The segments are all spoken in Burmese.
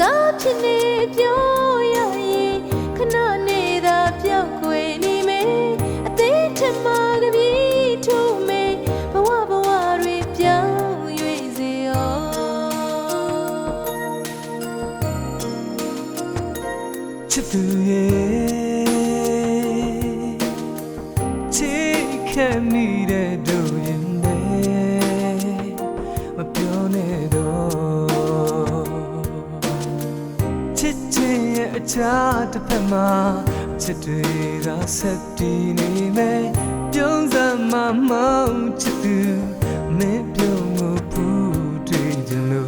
ကားဖြစ်နေပြောရရင်ခဏနေသာပြောက်ွယ်နေမယ်အသေးထမကပြီထို့မယ်ဘဝဘဝတွေပြောင်း၍စေဩချစ်သူရဲ့ချစ်ခဲ့မိတဲ့တို့ရင်ပဲမပြောနဲ့တော့ ချစ်ချင်ရဲ့အချားတစ်ဖက်မှာချစ်တွေကဆက်တည်နေမယ်ပြုံးစမ်းမမောင်ချစ်သူမင်းပြုံးမှုဖူးတွေ့ကြလို့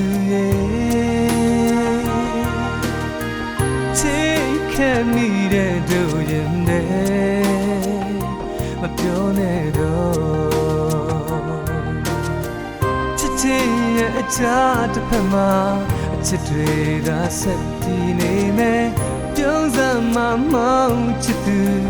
သူရဲ့ချစ်ခဲ့မိတဲ့တို့ရင်နဲ့မပြောနဲ့တော့ချစ်ချင်ရဲ့အချားတစ်ဖက်မှာအချစ်တွေကဆက်တည်နေမယ်ပြုံးစမ်းမမောင်ချစ်သူမင်းပြုံးမှုဖူ